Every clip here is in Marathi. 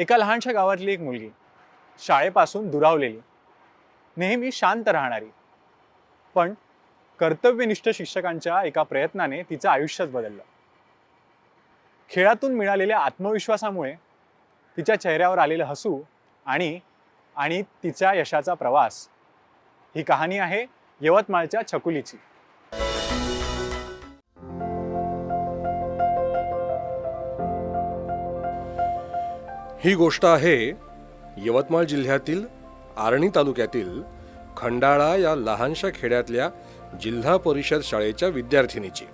एका लहानशा गावातली एक मुलगी शाळेपासून दुरावलेली. नेहमी शांत राहणारी. पण कर्तव्यनिष्ठ शिक्षकांच्या एका प्रयत्नाने तिचं आयुष्यच बदललं. खेळातून मिळालेल्या आत्मविश्वासामुळे तिच्या चेहऱ्यावर आलेलं हसू आणि आणि तिच्या यशाचा प्रवास ही कहाणी आहे यवतमाळच्या छकुलीची. ही गोष्ट आहे यवतमाळ जिल्ह्यातील आर्णी तालुक्यातील खंडाळा या लहानशा खेड्यातल्या जिल्हा परिषद शाळेच्या विद्यार्थिनीची.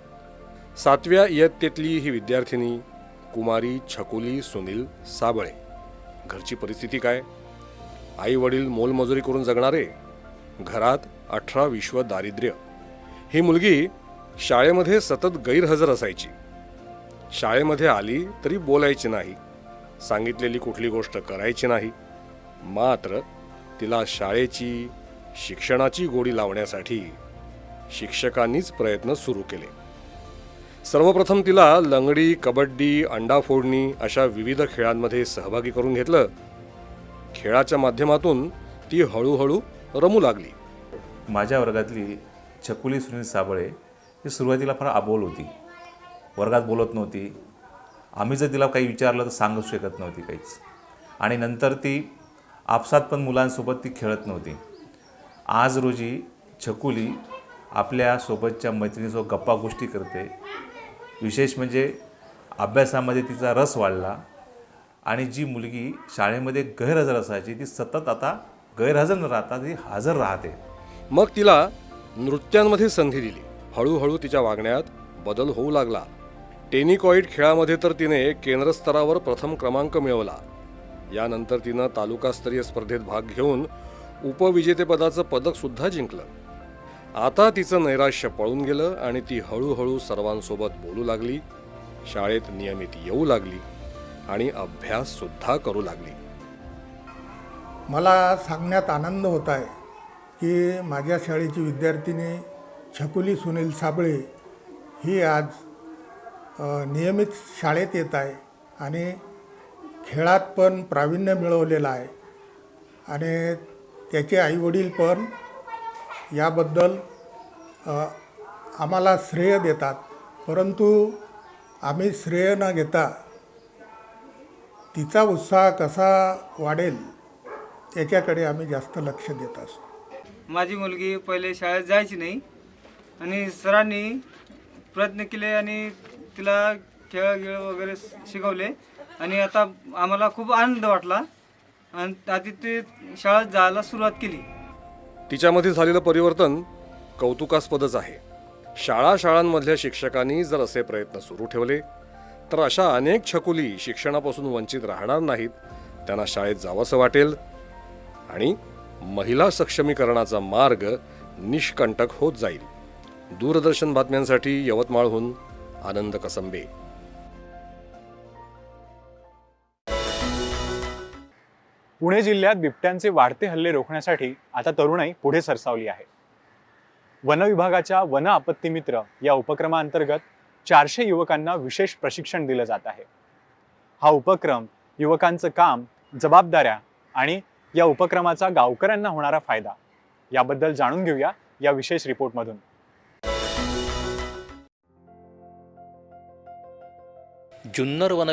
सातव्या इयत्तेतली ही विद्यार्थिनी कुमारी छकुली सुनील साबळे. घरची परिस्थिती काय? आई वडील मोलमजुरी करून जगणारे? घरात अठरा विश्व दारिद्र्य. ही मुलगी शाळेमध्ये सतत गैरहजर असायची. शाळेमध्ये आली तरी बोलायची नाही. सांगितलेली कुठली गोष्ट करायची नाही. मात्र तिला शाळेची शिक्षणाची गोडी लावण्यासाठी शिक्षकांनीच प्रयत्न सुरू केले. सर्वप्रथम तिला लंगडी कबड्डी अंडा फोडणी अशा विविध खेळांमध्ये सहभागी करून घेतलं. खेळाच्या माध्यमातून ती हळूहळू रमू लागली. माझ्या वर्गातली छकुली सुनील साबळे ही सुरुवातीला फार आबोल होती. वर्गात बोलत नव्हती. आम्ही जर तिला काही विचारलं तर सांगू शकत नव्हती काहीच. आणि नंतर ती आपसात पण मुलांसोबत ती खेळत नव्हती. आज रोजी छकुली आपल्यासोबतच्या मैत्रिणीसोबत गप्पा गोष्टी करते. विशेष म्हणजे अभ्यासामध्ये तिचा रस वाढला आणि जी मुलगी शाळेमध्ये गैरहजर असायची ती सतत आता गैरहजर न राहता ती हजर राहते. मग तिला नृत्यांमध्ये संधी दिली. हळूहळू तिच्या वागण्यात बदल होऊ लागला. टेनिकॉईड खेळामध्ये तर तिने केंद्र स्तरावर प्रथम क्रमांक मिळवला. यानंतर तिनं तालुकास्तरीय स्पर्धेत भाग घेऊन उपविजेतेपदाचं पदकसुद्धा जिंकलं. आता तिचं नैराश्य पळून गेलं आणि ती हळूहळू सर्वांसोबत बोलू लागली शाळेत नियमित येऊ लागली आणि अभ्याससुद्धा करू लागली. मला सांगण्यात आनंद होत आहे की माझ्या शाळेची विद्यार्थिनी छकुली सुनील साबळे ही आज नियमित शाळेत येत आहे आणि खेळात पण प्रावीण्य मिळवलेलं आहे. आणि त्याचे आईवडील पण याबद्दल आम्हाला श्रेय देतात. परंतु आम्ही श्रेय न घेता तिचा उत्साह कसा वाढेल त्याच्याकडे आम्ही जास्त लक्ष देत असतो. माझी मुलगी पहिले शाळेत जायची नाही आणि सरांनी प्रयत्न केले आणि तिला खेळ खेळ वगैरे शिकवले. आणि आता आम्हाला खूप आनंद वाटला. आणि आधी ते शाळेत जायला सुरुवात केली. तिच्यामध्ये झालेलं परिवर्तन कौतुकास्पदच आहे. शाळा शाळांमधल्या शिक्षकांनी जर असे प्रयत्न सुरू ठेवले तर अशा अनेक छकुली शिक्षणापासून वंचित राहणार नाहीत त्यांना शाळेत जावंसं वाटेल. आणि महिला सक्षमीकरणाचा मार्ग निष्कंटक होत जाईल. दूरदर्शन बातम्यांसाठी यवतमाळहून आनंद कसंबे. पुणे जिल्ह्यात बिबट्यांचे वाढते हल्ले रोखण्यासाठी आता तरुणाई पुढे सरसावली आहे. वन विभागाच्या वन आपत्ती मित्र या उपक्रमाअंतर्गत चारशे युवकांना विशेष प्रशिक्षण दिलं जात आहे. हा उपक्रम युवकांचं काम जबाबदाऱ्या आणि या उपक्रमाचा गावकऱ्यांना होणारा फायदा याबद्दल जाणून घेऊया या विशेष रिपोर्टमधून. जुन्नर वन